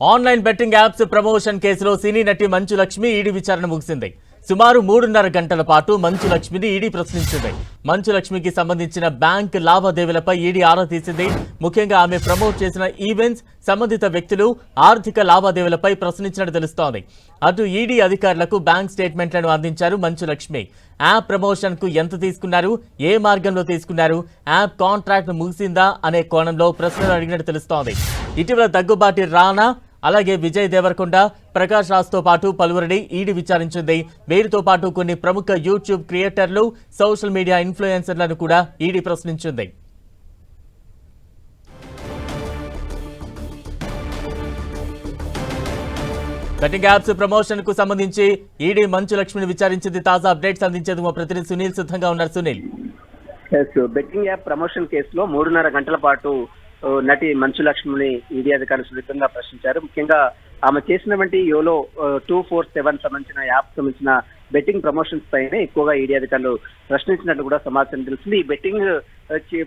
Online betting apps promotion కేసులో సినీ నటి Manchu Lakshmi ED విచారణ ముగిసింది. సుమారు మూడున్నర గంటల పాటు మంచు లక్ష్మిని ఈడీ ప్రశ్నించింది. మంచు లక్ష్మికి సంబంధించిన బ్యాంక్ లావాదేవీలపై ఈడీ ఆరా తీసింది. ముఖ్యంగా ఆమె ప్రమోట్ చేసిన ఈవెంట్స్ సంబంధిత వ్యక్తులు ఆర్థిక లావాదేవీలపై ప్రశ్నించినట్టు తెలుస్తోంది. అటు ఈడీ అధికారులకు బ్యాంక్ స్టేట్మెంట్లను అందించారు మంచు లక్ష్మి యాప్ ప్రమోషన్కు ఎంత తీసుకున్నారు? ఏ మార్గంలో తీసుకున్నారు? యాప్ కాంట్రాక్ట్ ముగిసిందా? అనే కోణంలో ప్రశ్నలు అడిగినట్టు తెలుస్తోంది. ఇటీవల దగ్గుబాటి రానా అలాగే విజయ్ దేవరకొండ ప్రకాష్ రాజ్తో పాటు పలువురిని ఈడీ విచారించింది. వీరితో పాటు కొన్ని ప్రముఖ యూట్యూబ్ క్రియేటర్లు సోషల్ మీడియా ఇన్ఫ్లుయెన్సర్లను కూడా ఈడీ ప్రశ్నించింది. కటింగ్ యాప్స్ ప్రమోషన్కు సంబంధించి ఈడీ మంచు లక్ష్మిని విచారించింది. తాజా అప్డేట్స్ అందించేందుకు మా ప్రతినిధి సునీల్ సిద్ధంగా ఉన్నారు. సునీల్. బెట్టింగ్ యాప్ ప్రమోషన్ కేసులో మూడున్నర గంటల పాటు నటి మంచు లక్ష్మిని ఈడీ అధికారులు సుదీర్ఘంగా ప్రశ్నించారు. ముఖ్యంగా ఆమె చేసినటువంటి యోలో టూ ఫోర్ సెవెన్ సంబంధించిన యాప్ సంబంధించిన బెట్టింగ్ ప్రమోషన్స్ పైనే ఎక్కువగా ఈడీ అధికారులు ప్రశ్నించినట్లు కూడా సమాచారం తెలిసింది ఈ బెట్టింగ్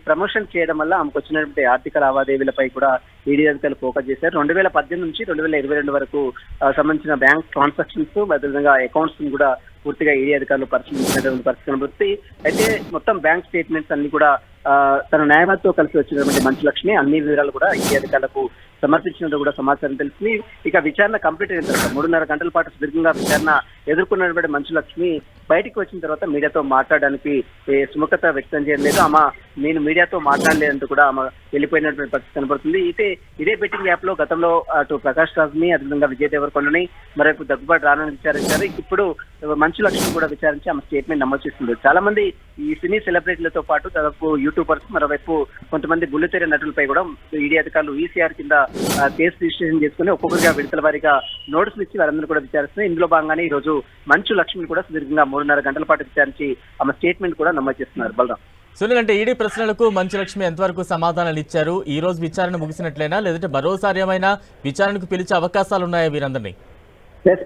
ప్రమోషన్ చేయడం వల్ల ఆమెకు వచ్చినటువంటి ఆర్థిక లావాదేవీలపై కూడా ఈడీ అధికారులు ఫోకస్ చేశారు. రెండు వేల పద్దెనిమిది నుంచి రెండు వేల ఇరవై రెండు వరకు సంబంధించిన బ్యాంక్ ట్రాన్సాక్షన్స్ అదేవిధంగా అకౌంట్స్ కూడా పూర్తిగా ఈడీ అధికారులు పరిశీలించినటువంటి పరిస్థితి కనబడుతుంది. అయితే మొత్తం బ్యాంక్ స్టేట్మెంట్స్ అన్ని కూడా తన న్యాయవాదితో కలిసి వచ్చినటువంటి మంచు లక్ష్మి అన్ని వివరాలు కూడా ఈ అధికారులకు సమర్పించినట్టు కూడా సమాచారం తెలిసింది. ఇక విచారణ కంప్లీట్ అయిన తర్వాత మూడున్నర గంటల పాటు సుదీర్ఘంగా విచారణ ఎదుర్కొన్నటువంటి మంచు లక్ష్మి బయటికి వచ్చిన తర్వాత మీడియాతో మాట్లాడడానికి సుముఖత వ్యక్తం చేయలేదు ఆమె నేను మీడియాతో మాట్లాడలేదంటూ కూడా ఆమె వెళ్ళిపోయినటువంటి పరిస్థితి కనబడుతుంది. అయితే ఇదే బెట్టింగ్ యాప్లో గతంలో అటు ప్రకాష్ రాజ్ని అదేవిధంగా విజయ్ దేవరకొండని మరొక దగ్గుబాటు రానని విచారించారు. ఇప్పుడు మంచు లక్ష్మి కూడా విచారించి ఆమె స్టేట్మెంట్ నమోదు చేస్తుంది చాలా మంది ఈ సినీ సెలబ్రిటీలతో పాటు దాదాపు యూట్యూబర్స్ మరోవైపు కొంతమంది బుల్లితెర నటులపై కూడా ఈడీ అధికారులు ఈసీఆర్ కింద కేసు రిజిస్ట్రేషన్ చేసుకుని ఒక్కొక్కరిగా విడతల వారిగా నోటీసులు ఇచ్చి వారందరూ కూడా విచారిస్తున్నారు ఇందులో భాగంగానే ఈ రోజు మంచు లక్ష్మిని కూడా సుదీర్ఘంగా మూడున్నర గంటల పాటు విచారించి ఆమె స్టేట్మెంట్ కూడా నమోదు చేస్తున్నారు. బలరాం. సునీల్ అంటే ఈడీ ప్రశ్నలకు మంచు లక్ష్మి ఎంతవరకు సమాధానాలు ఇచ్చారు? ఈ రోజు విచారణ ముగిసినట్లేనా? లేదంటే మరోసారి ఏమైనా విచారణకు పిలిచే అవకాశాలు ఉన్నాయా వీరందరినీ?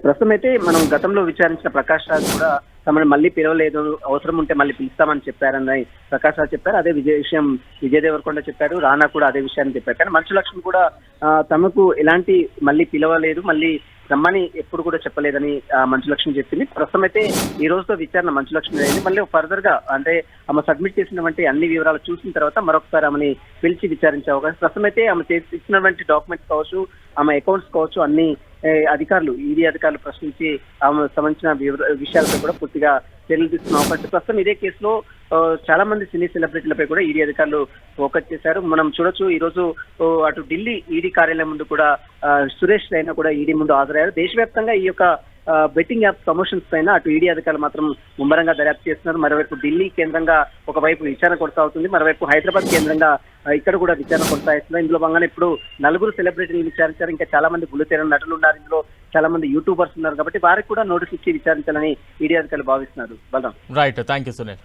ప్రస్తుతం అయితే మనం గతంలో విచారించిన ప్రకాష్ రాజ్ కూడా తమను మళ్ళీ పిలవలేదు. అవసరం ఉంటే మళ్ళీ పిలుస్తామని చెప్పారని ప్రకాష్ రాజ్ చెప్పారు. అదే విజయ్ విషయం విజయ్ దేవరకొండ చెప్పారు రానా కూడా అదే విషయాన్ని చెప్పారు. కానీ మంచు లక్ష్మి కూడా తమకు ఎలాంటి మళ్ళీ పిలవలేదు. మళ్ళీ రమ్మని ఎప్పుడు కూడా చెప్పలేదని ఆ, మంచు లక్ష్మి చెప్పింది. ప్రస్తుతం అయితే ఈ రోజుతో విచారణ మంచు లక్ష్మి అయింది. మళ్ళీ ఫర్దర్గా అంటే ఆమె సబ్మిట్ చేసినటువంటి అన్ని వివరాలు చూసిన తర్వాత మరొకసారి ఆమెని పిలిచి విచారించే అవకాశం ప్రస్తుతం అయితే ఆమె చేసి ఇచ్చినటువంటి డాక్యుమెంట్స్ కావచ్చు ఆమె అకౌంట్స్ కావచ్చు అన్ని అధికారులు ఈడీ అధికారులు ప్రశ్నించి ఆమె సంబంధించిన వివర- విషయాలపై కూడా పూర్తిగా చర్యలు తీసుకున్న అవకాశం. ప్రస్తుతం ఇదే కేసులో చాలా మంది సినీ సెలబ్రిటీలపై కూడా ఈడీ అధికారులు ఫోకస్ చేశారు. మనం చూడొచ్చు ఈ రోజు అటు ఢిల్లీ ఈడీ కార్యాలయం ముందు కూడా సురేష్ రైనా కూడా ఈడీ ముందు హాజరయ్యారు. దేశవ్యాప్తంగా ఈ యొక్క బెట్టింగ్ యాప్ ప్రమోషన్స్ పైన అటు ఈడీ అధికారులు మాత్రం ముమ్మరంగా దర్యాప్తు చేస్తున్నారు. మరోవైపు ఢిల్లీ కేంద్రంగా ఒకవైపు విచారణ కొనసాగుతుంది. మరోవైపు హైదరాబాద్ కేంద్రంగా ఇక్కడ కూడా విచారణ కొనసాగిస్తున్నారు. ఇందులో భాగంగా ఇప్పుడు నలుగురు సెలబ్రిటీలు విచారించారు. ఇంకా చాలా మంది బుల్లితెర నటులు ఉన్నారు. ఇందులో చాలా మంది యూట్యూబర్స్ ఉన్నారు. కాబట్టి వారికి కూడా నోటీస్ ఇచ్చి విచారించాలని ఈడీ అధికారులు భావిస్తున్నారు. Balaram. Right thank you Sunil